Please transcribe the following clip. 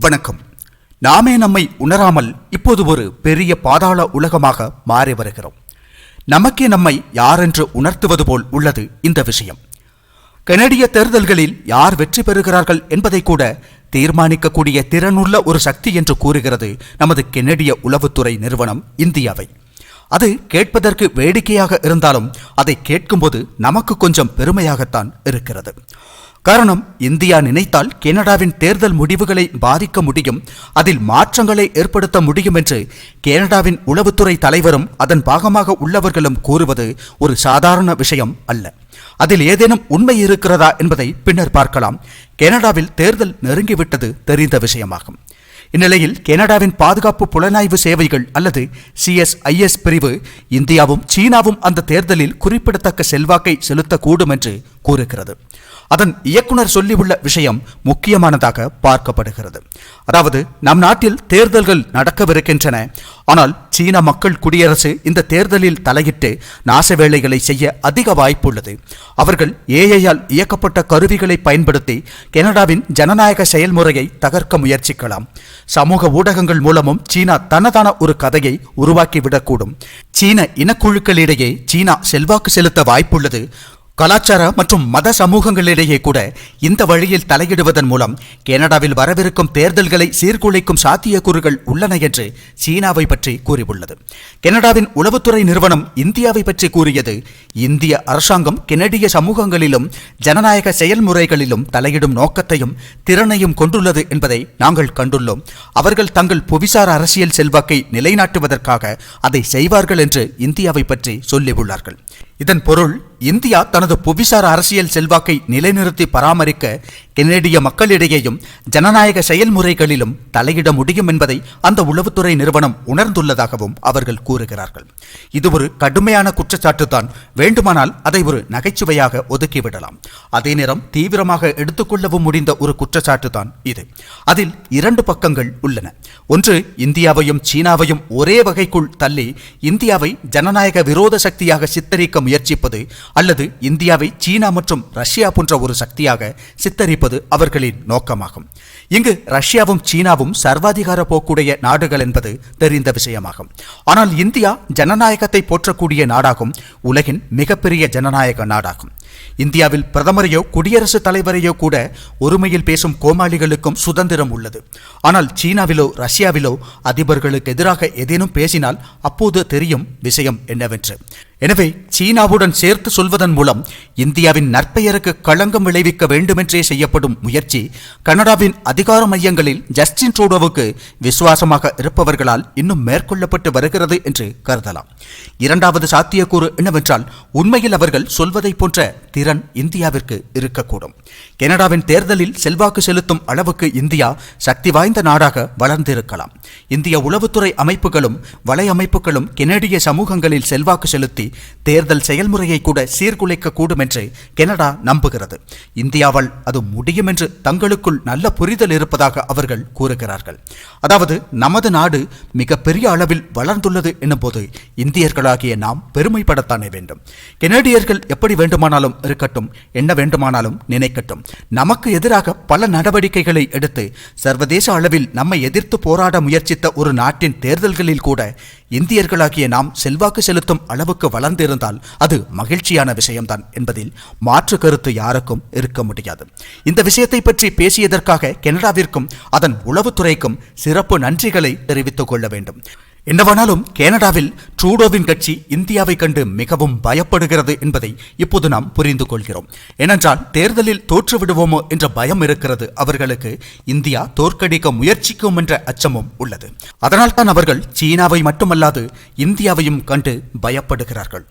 வணக்கம். நாமே நம்மை உணராமல் இப்போது ஒரு பெரிய பாதாள உலகமாக மாறி வருகிறோம். நமக்கே நம்மை யாரென்று உணர்த்துவது போல் உள்ளது இந்த விஷயம். கனடிய தேர்தல்களில் யார் வெற்றி பெறுகிறார்கள் என்பதை கூட தீர்மானிக்கக்கூடிய திறனுள்ள ஒரு சக்தி என்று கூறுகிறது நமது கெனடிய உளவுத்துறை நிறுவனம் இந்தியாவை. அது கேட்பதற்கு வேடிக்கையாக இருந்தாலும் அதை கேட்கும்போது நமக்கு கொஞ்சம் பெருமையாகத்தான் இருக்கிறது. காரணம் இந்தியா நினைத்தால் கனடாவின் தேர்தல் முடிவுகளை பாதிக்க முடியும் அதில் மாற்றங்களை ஏற்படுத்த முடியும் என்று கனடாவின் உளவுத்துறை தலைவரும் அதன் பாகமாக உள்ளவர்களும் கூறுவது ஒரு சாதாரண விஷயம் அல்ல. அதில் ஏதேனும் உண்மை இருக்கிறதா என்பதை பின்னர் பார்க்கலாம். கனடாவில் தேர்தல் நெருங்கிவிட்டது தெரிந்த விஷயமாகும். இந்நிலையில் கனடாவின் பாதுகாப்பு புலனாய்வு சேவைகள் அல்லது சிஎஸ்ஐஎஸ் பிரிவு இந்தியாவும் சீனாவும் அந்த தேர்தலில் குறிப்பிடத்தக்க செல்வாக்கை செலுத்தக்கூடும் என்று கூறுகிறது. அதன் இயக்குனர் சொல்லியுள்ள விஷயம் முக்கியமானதாக பார்க்கப்படுகிறது. அதாவது நம் நாட்டில் தேர்தல்கள் நடக்கவிருக்கின்றன. ஆனால் சீன மக்கள் குடியரசு இந்த தேர்தலில் தலையிட்டு நாச வேலைகளை செய்ய அதிக வாய்ப்புள்ளது. அவர்கள் ஏஐயால் இயக்கப்பட்ட கருவிகளை பயன்படுத்தி கனடாவின் ஜனநாயக செயல்முறையை தகர்க்க முயற்சிக்கலாம். சமூக ஊடகங்கள் மூலமும் சீனா தனதான ஒரு கதையை உருவாக்கிவிடக்கூடும். சீன இனக்குழுக்களிடையே சீனா செல்வாக்கு செலுத்த வாய்ப்புள்ளது. கலாச்சார மற்றும் மத சமூகங்களிடையே கூட இந்த வழியில் தலையிடுவதன் மூலம் கனடாவில் வரவிருக்கும் தேர்தல்களை சீர்குலைக்கும் சாத்தியக்கூறுகள் உள்ளன என்று சீனாவை பற்றி கூறியுள்ளது. கனடாவின் உளவுத்துறை நிறுவனம் இந்தியாவை பற்றி கூறியது இந்திய அரசாங்கம் கெனடிய சமூகங்களிலும் ஜனநாயக செயல்முறைகளிலும் தலையிடும் நோக்கத்தையும் திறனையும் கொண்டுள்ளது என்பதை நாங்கள் கண்டுள்ளோம். அவர்கள் தங்கள் புவிசார் அரசியல் செல்வாக்கை நிலைநாட்டுவதற்காக அதை செய்வார்கள் என்று இந்தியாவை பற்றி சொல்லியுள்ளார்கள். இதன் பொருள் இந்தியா தனது புவிசார் அரசியல் செல்வாக்கை நிலைநிறுத்தி பராமரிக்க கெனடிய மக்களிடையேயும் ஜனநாயக செயல்முறைகளிலும் தலையிட முடியும் என்பதை அந்த உளவுத்துறை நிறுவனம் உணர்ந்துள்ளதாகவும் அவர்கள் கூறுகிறார்கள். இது ஒரு கடுமையான குற்றச்சாட்டு தான். வேண்டுமானால் அதை ஒரு நகைச்சுவையாக ஒதுக்கிவிடலாம். அதே நேரம் தீவிரமாக எடுத்துக்கொள்ளவும் முடிந்த ஒரு குற்றச்சாட்டு தான் இது. அதில் இரண்டு பக்கங்கள் உள்ளன. ஒன்று இந்தியாவையும் சீனாவையும் ஒரே வகைக்குள் தள்ளி இந்தியாவை ஜனநாயக விரோத சக்தியாக சித்தரிக்க முயற்சிப்பது அல்லது இந்தியாவை சீனா மற்றும் ரஷ்யா போன்ற ஒரு சக்தியாக சித்தரிப்பது அவர்களின் நோக்கமாகும். இங்கு ரஷ்யாவும் சீனாவும் சர்வாதிகார போக்குடைய நாடுகள் என்பது தெரிந்த விஷயமாகும். ஆனால் இந்தியா ஜனநாயகத்தை போற்றக்கூடிய நாடாகும் உலகின் மிகப்பெரிய ஜனநாயக நாடாகும். இந்தியாவில் பிரதமரையோ குடியரசுத் தலைவரையோ கூட ஒருமையில் பேசும் கோமாளிகளுக்கும் சுதந்திரம் உள்ளது. ஆனால் சீனாவிலோ ரஷ்யாவிலோ அதிபர்களுக்கு எதிராக ஏதேனும் பேசினால் அப்போது தெரியும் விஷயம் என்னவென்று. எனவே சீனாவுடன் சேர்த்து சொல்வதன் மூலம் இந்தியாவின் நற்பெயருக்கு களங்கம் விளைவிக்க வேண்டுமென்றே செய்யப்படும் முயற்சி கனடாவின் அதிகார மையங்களில் ஜஸ்டின் ட்ரூடோவுக்கு விசுவாசமாக இருப்பவர்களால் இன்னும் மேற்கொள்ளப்பட்டு வருகிறது என்று கருதலாம். இரண்டாவது சாத்தியக்கூறு என்னவென்றால் உண்மையில் அவர்கள் சொல்வதை போன்ற திறன் இந்தியாவிற்கு இருக்கக்கூடும். கனடாவின் தேர்தலில் செல்வாக்கு செலுத்தும் அளவுக்கு இந்தியா சக்தி வாய்ந்த நாடாக வளர்ந்திருக்கலாம். இந்திய உளவுத்துறை அமைப்புகளும் வலையமைப்புகளும் கெனடிய சமூகங்களில் செல்வாக்கு செலுத்தி தேர்தல் செயல்முறையை கூட சீர்குலைக்க கூடும் என்று கனடா நம்புகிறது. இந்தியாவால் அது முடியும் என்று தங்களுக்குள் நல்ல புரிதல் இருப்பதாக அவர்கள் கூறுகிறார்கள். அதாவது நமது நாடு மிகப்பெரிய அளவில் வளர்ந்துள்ளது என்னும்போது இந்தியர்களாகிய நாம் பெருமைப்படத்தானே வேண்டும். கெனடியர்கள் எப்படி வேண்டுமானாலும் இருக்கட்டும் என்ன வேண்டுமானாலும் நினைக்கட்டும். நமக்கு எதிராக பல நடவடிக்கைகளை எடுத்து சர்வதேச அளவில் நம்மை எதிர்த்து போராட முயற்சித்த ஒரு நாட்டின் தேர்தல்களில் கூட இந்தியர்களாகிய நாம் செல்வாக்கு செலுத்தும் அளவுக்கு வளர்ந்திருந்தால் அது மகிழ்ச்சியான விஷயம்தான் என்பதில் மாற்று கருத்து யாருக்கும் இருக்க முடியாது. இந்த விஷயத்தை பற்றி பேசியதற்காக கனடாவிற்கும் அதன் உளவுத்துறைக்கும் சிறப்பு நன்றிகளை தெரிவித்துக் கொள்ள வேண்டும். என்னவானாலும் கனடாவில் ட்ரூடோவின் கட்சி இந்தியாவை கண்டு மிகவும் பயப்படுகிறது என்பதை இப்போது நாம் புரிந்து கொள்கிறோம். ஏனென்றால் தேர்தலில் தோற்றுவிடுவோமோ என்ற பயம் இருக்கிறது. அவர்களுக்கு இந்தியா தோற்கடிக்க முயற்சிக்கும் என்ற அச்சமும் உள்ளது. அதனால்தான் அவர்கள் சீனாவை மட்டுமல்லாது இந்தியாவையும் கண்டு பயப்படுகிறார்கள்.